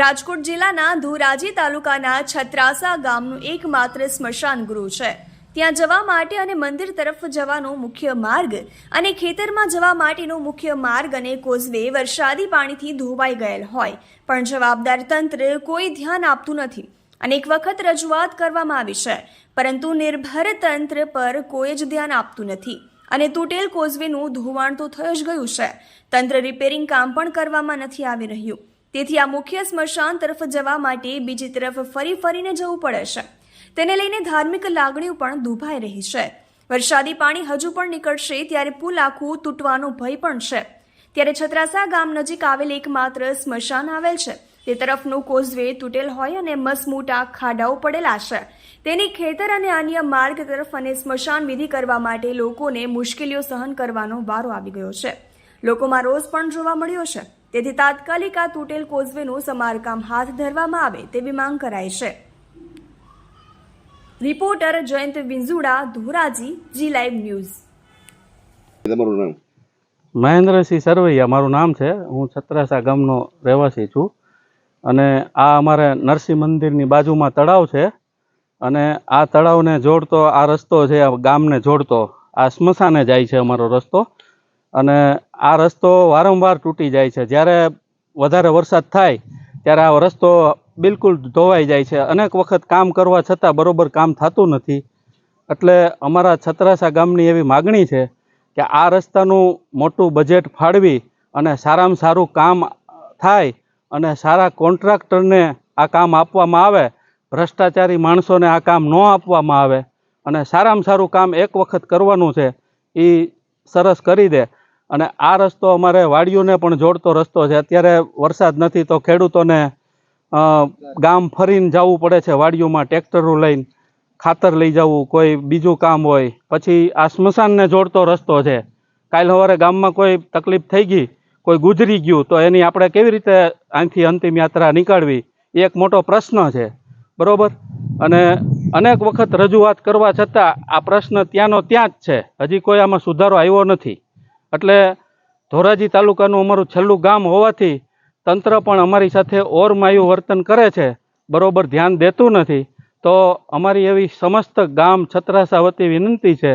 રાજકોટ જિલ્લાના ધોરાજી તાલુકાના છત્રાસા ગામનું એકમાત્ર સ્મશાન ગૃહ છે. ત્યાં જવા માટે અને મંદિર તરફ જવાનો મુખ્ય માર્ગ અને ખેતરમાં જવા માટેનો મુખ્ય માર્ગ અને કોઝવે વરસાદી પાણીથી ધોવાઈ ગયેલ હોય. પણ જવાબદાર તંત્ર કોઈ ધ્યાન આપતું નથી અનેક વખત રજૂઆત કરવામાં આવી છે. પરંતુ નિર્ભર તંત્ર પર કોઈ જ ધ્યાન આપતું નથી અને તૂટેલ કોઝવેનું ધોવાણ તો થઈ જ ગયું છે. તંત્ર રિપેરિંગ કામ પણ કરવામાં નથી આવી રહ્યું. તેથી આ મુખ્ય સ્મશાન તરફ જવા માટે બીજી તરફ ફરી ફરીને જવું પડે છે. તેને લઈને ધાર્મિક લાગણીઓ પણ દુભાઈ રહી છે. વરસાદી પાણી હજુ પણ નીકળશે ત્યારે પુલ આખું તૂટવાનો ભય પણ છે. ત્યારે છત્રાસા ગામ નજીક આવેલ એકમાત્ર સ્મશાન આવેલ છે. તે તરફનું કોઝવે તૂટેલ હોય અને મસમોટા ખાડાઓ પડેલા છે. તેની ખેતર અને અન્ય માર્ગ તરફ અને સ્મશાન વિધિ કરવા માટે લોકોને મુશ્કેલીઓ સહન કરવાનો વારો આવી ગયો છે. લોકોમાં રોષ પણ જોવા મળ્યો છે. તેથી તાત્કાલિક આ તૂટેલ કોઝવેનું સમારકામ હાથ ધરવામાં આવે તેવી માંગ કરાઈ છે. Reporter Jayant Vinjhuda Dhoraji G live news. તમારું નામ? મહેન્દ્રસિંહ સરવૈયા મારું નામ છે. હું છત્રાસા ગામનો રહેવાસી છું. અને આ અમારે નરસિંહ મંદિરની બાજુમાં તળાવ છે. અને આ તળાવને જોડતો આ રસ્તો છે ગામને જોડતો. આ સ્મશાને જાય છે અમારો રસ્તો. અને આ રસ્તો વારંવાર તૂટી જાય છે. જ્યારે વધારે વરસાદ થાય, ત્યારે આ રસ્તો બિલકુલ ધોવાઈ જાય છે. અનેક વખત કામ કરવા છતાં બરોબર કામ થતું નથી. એટલે અમારા છત્રાસા ગામની એવી માગણી છે કે આ રસ્તાનું મોટું બજેટ ફાળવી અને સારામાં સારું કામ થાય અને સારા કોન્ટ્રાક્ટરને આ કામ આપવામાં આવે. ભ્રષ્ટાચારી માણસોને આ કામ ન આપવામાં આવે અને સારામાં સારું કામ એક વખત કરવાનું છે એ સરસ કરી દે. અને આ રસ્તો અમારે વાડીઓને પણ જોડતો રસ્તો છે. અત્યારે વરસાદ નથી તો ખેડૂતોને ગામ ફરીને જવું પડે છે વાડીઓમાં ટ્રેક્ટરો લઈને ખાતર લઈ જવું, કોઈ બીજું કામ હોય. પછી આ સ્મશાનને જોડતો રસ્તો છે. કાલ સવારે ગામમાં કોઈ તકલીફ થઈ ગઈ, કોઈ ગુજરી ગયું, તો એની આપણે કેવી રીતે અહીંથી અંતિમ યાત્રા નીકાળવી? એ એક મોટો પ્રશ્ન છે. બરોબર? અને અનેક વખત રજૂઆત કરવા છતાં આ પ્રશ્ન ત્યાંનો ત્યાં જ છે. હજી કોઈ આમાં સુધારો આવ્યો નથી. એટલે ધોરાજી તાલુકાનું અમારું છેલ્લું ગામ હોવાથી તંત્ર પણ અમારી સાથે ઓરમાયું વર્તન કરે છે, બરોબર ધ્યાન દેતું નથી. તો અમારી એવી સમસ્ત ગામ છત્રાસા વતી વિનંતી છે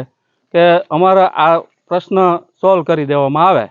કે અમારા આ પ્રશ્ન સોલ્વ કરી દેવામાં આવે.